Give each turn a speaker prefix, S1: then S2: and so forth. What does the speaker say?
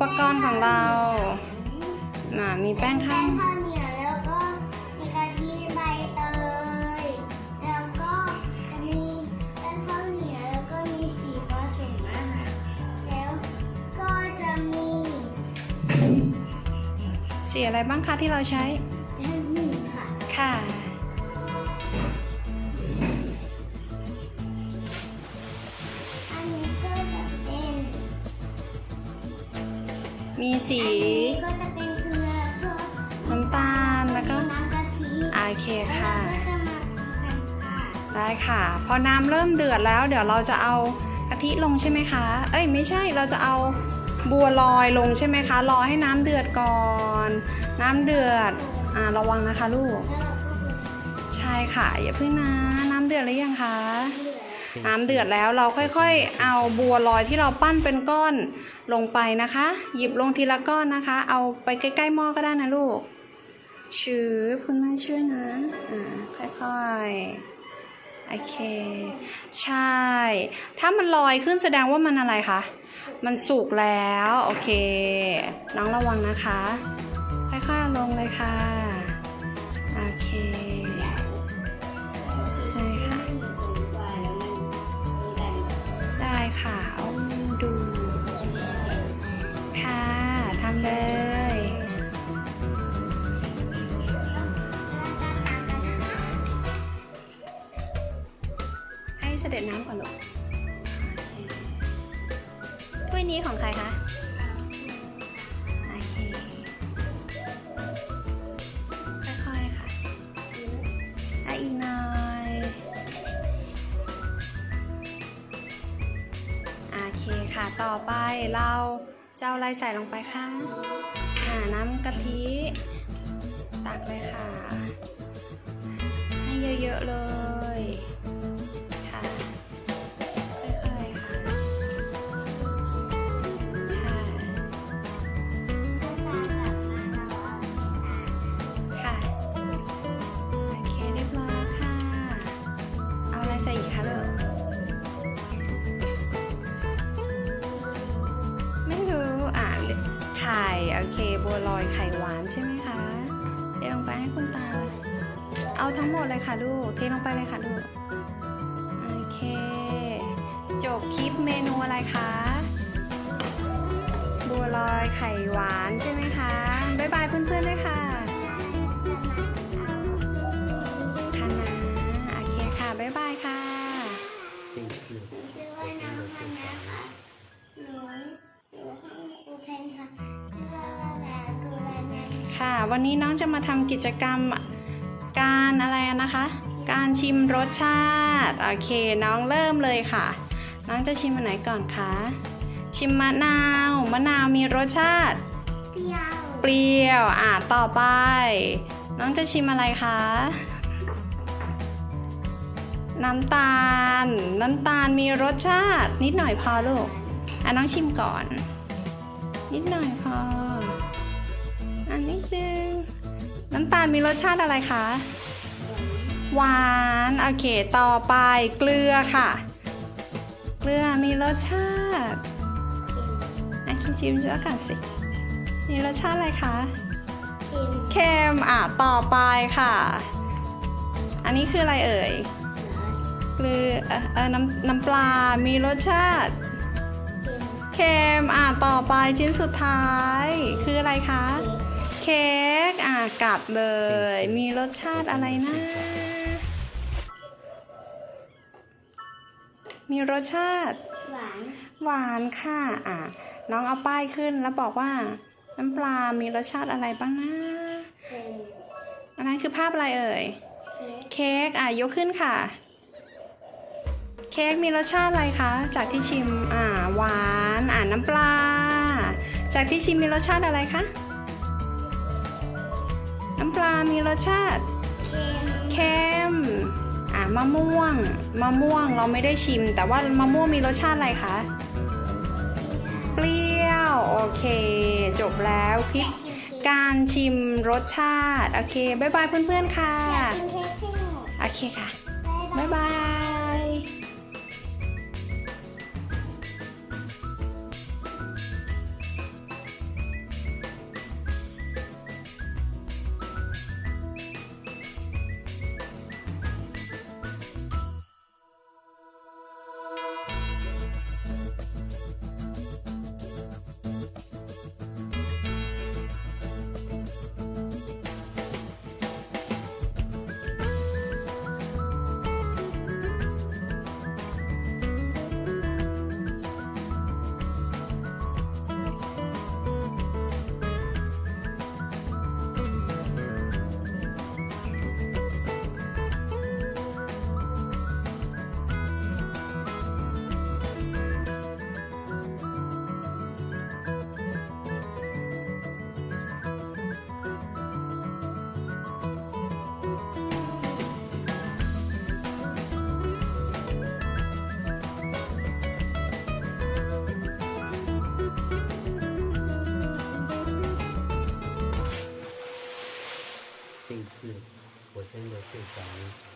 S1: ปกรณ์ของเราน่ะมีแป้ง
S2: แป้
S1: ข้าง
S2: งข้าวเหนียวแล้วก็มีกะทิใบเตย แล้วก็จะมีแป้งข้าวเหนียวแล้วก็มีสีผสมอาหารแล้วก็จะมี
S1: สีอะไรบ้างคะที่เราใช้
S2: แป้งหนึ่งค่ะ
S1: ค่ะ มีสี
S2: อันนี้ก็จะเป็นเกลือพวก
S1: น้ำตาลแล้วก็
S2: น้ำกะทิ
S1: โอเคค่ะ
S2: แล้วก็จะมาทำกันค่ะ
S1: ได้ค่ะ พอน้ำเริ่มเดือดแล้ว เดี๋ยวเราจะเอากะทิลงใช่ไหมคะ เอ้ยไม่ใช่เราจะเอาบัวลอยลงใช่ไหมคะรอให้น้ำเดือดก่อน น้ำเดือดอ่าระวังนะคะลูก
S2: แล้วเราก็จะ
S1: ใช่ค่ะ อย่าเพิ่งนะ น้ำเดือดหรือยังคะ
S2: เหลือ
S1: น้ำเดือดแล้วเราค่อยๆ เอาบัวลอยที่เราปั้นเป็นก้อนลงไปนะคะ หยิบลงทีละก้อนนะคะ เอาไปใกล้ๆหม้อก็ได้นะลูกชือคุณแม่ช่วยนะอ่าค่อยๆโอเค ใช่ ถ้ามันลอยขึ้นแสดงว่ามันอะไรคะ มันสุกแล้ว โอเค น้องระวังนะคะ ค่อยๆลงเลยค่ะ โอเค สด็จน้ำก่อนลูกถ้วยนี้ของใครคะโอเคค่อยๆค่ะอะอีกหน่อยโอเคค่ะต่อไปเราจะเอาอะไรใส่ลงไปคะอ่าน้ำกะทิตักเลยค่ะ ให้เยอะๆเลย เอาทั้งหมดเลยค่ะลูก เทลงไปเลยค่ะลูก โอเค จบคลิปเมนูอะไรคะ บัวลอยไข่หวานใช่ไหมคะ บ๊ายบายเพื่อนๆด้วยค่ะค่ะนะโอเคค่ะ บ๊ายบายค่ะ
S2: ชื่อว่าน้องคณะค่ะหนูอยู่ห้องอุเพนค่ะชื่อว่าลาลาดูแลนะ
S1: ค่ะ วันนี้น้องจะมาทำกิจกรรมการ อะไรนะคะ การชิมรสชาติ โอเค น้องเริ่มเลยค่ะ น้องจะชิมอันไหนก่อนคะ ชิมมะนาว มะนาวมีรสชาติ
S2: เปรี้ยว
S1: เปรี้ยว อะ ต่อไป น้องจะชิมอะไรคะ น้ำตาล น้ำตาลมีรสชาติ นิดหน่อยพอลูก อะน้องชิมก่อน นิดหน่อยพอ อันนิดนึงน้ำตาลมีรสชาติอะไรคะ หวานโอเคต่อไปเกลือค่ะ เกลือมีรสชาติอะคิดชิมเยอะกันสิ มีรสชาติอะไรคะ
S2: เค็ม
S1: เค็มอะต่อไปค่ะ อันนี้คืออะไรเอ่ยเกลือเอ่อเออน้ำน้ำปลา มีรสชาติ
S2: เค็ม
S1: เค็มอะต่อไปชิ้นสุดท้าย คืออะไรคะ เค้ก อะกัดเลยมีรสชาติอะไรนะ มีรสชาติ
S2: หวาน
S1: หวานค่ะอะ น้องเอาป้ายขึ้นแล้วบอกว่า น้ำปลา มีรสชาติอะไรบ้างนะ
S2: เค็ม
S1: อันนั้นคือภาพอะไรเอ่ย
S2: เค้ก
S1: เค้กอะยกขึ้นค่ะ เค้กมีรสชาติอะไรคะ จากที่ชิม อ่า หวาน อ่าน้ำปลา จากที่ชิมมีรสชาติอะไรคะ น้ำปลามีรสชาติ
S2: เค็ม
S1: เค็มอ่ามะม่วง มะม่วงเราไม่ได้ชิม แต่ว่ามะม่วงมีรสชาติอะไรคะเปรี้ยว โอเค จบแล้วคลิปการชิมรสชาติ โอเค บ๊ายบายเพื่อนๆค่ะ
S2: อยากกินเค้กให้หมด
S1: โอเคค่ะ
S2: บ๊ายบาย
S3: 睡着了